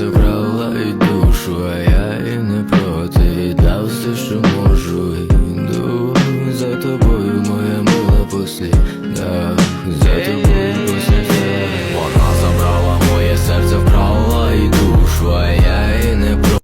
забрала і душу, а я і не проти віддав все, що можу Іду за тобою, моя мила послідах за тобою.